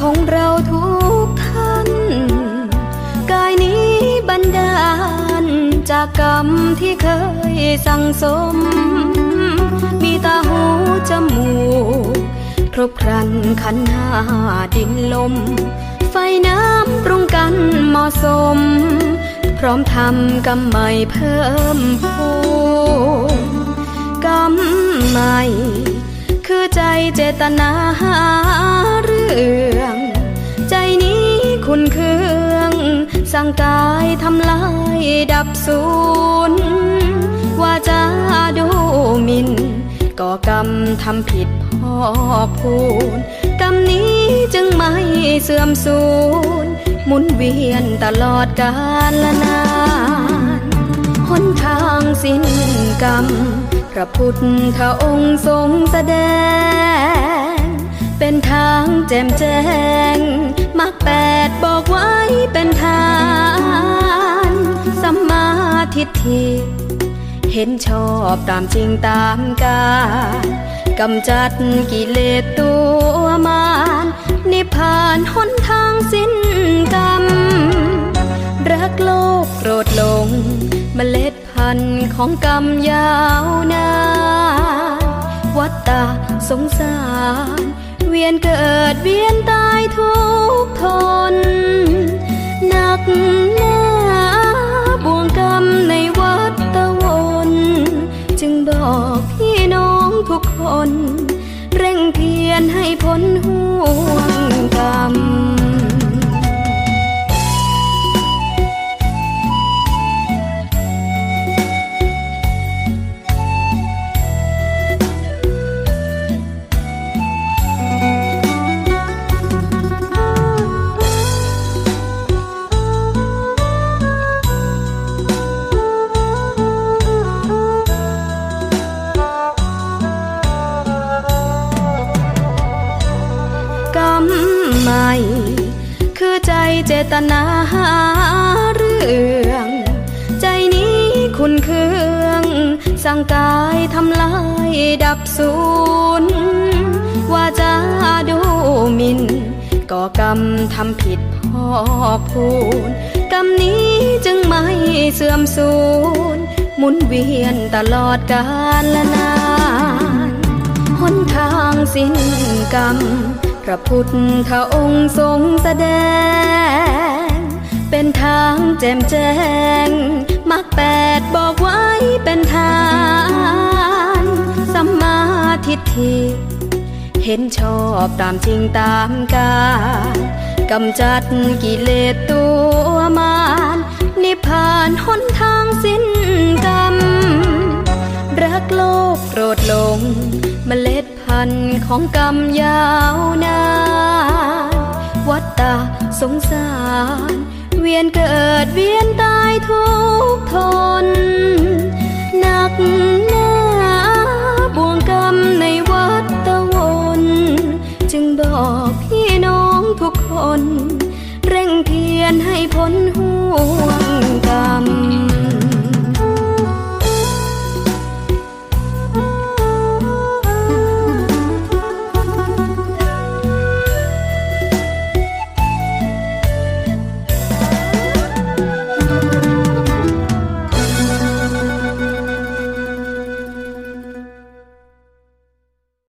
ของเราทุกท่าน กายนี้บันดาล จากกรรมที่เคยสั่งสม มีตาหูจมูกครบครันขันหาดินลม ไฟน้ำปรุงกันเหมาะสม พร้อมทำกรรมใหม่เพิ่มพูนกรรมใหม่ คือใจเจตนาหา รื่อง ใจนี้คุณเครื่อง สั่งกายทำลายดับศูนย์ว่าจะดูหมินก่อกรรมทำผิดพ่อพูนกรรมนี้จึงไม่เสื่อมสูญหมุนเวียนตลอดกาลละนานหนทางสิ้นกรรมพระพุทธองค์ทรงแสดง เป็นทางแจ่มแจ้งมรรคแปดบอกไว้เป็นทานสัมมาทิฏฐิ เห็นชอบตามจริงตามกาลกำจัดกิเลสตัวมารนิพพานหนทางสิ้นกรรม รักโลกโกรธหลงเมล็ดพันธุ์ของกรรมยาวนานวัตตาสงสาร เวียนเกิดเวียนตายทุกทนหนักหนาบ่วงกรรมในวัดตะวน จึงบอกพี่น้องทุกคน เร่งเพียรให้พ้นห่วงกรรม เจตนาหาเรื่อง ใจนี้คุณเครื่องสั่งกายทำลายดับศูนว่าจะดูหมินก่อกรรมทำผิดพ่อพูนกรรมนี้จึงไม่เสื่อมสูญหมุนเวียนตลอดกาลละนานหนทางสิ้นกรรม ระพุทธองค์ทรงแสดง เป็นทางแจ่มแจ้งมรรคแปดบอกไว้เป็นทาน สัมมาทิฏฐิ เห็นชอบตามจริงตามกาลกำจัดกิเลสตัวมาร นิพพานหนทางสิ้นกรรม รักโลกโกรธลงเมล็ด พันของกรรมยาวนาน วัตตาสงสาร เวียนเกิดเวียนตายทุกทนหนักหนาบ่วงกรรมในวัฏวน จึงบอกพี่น้องทุกคน เร่งเพียรให้พ้นห่วง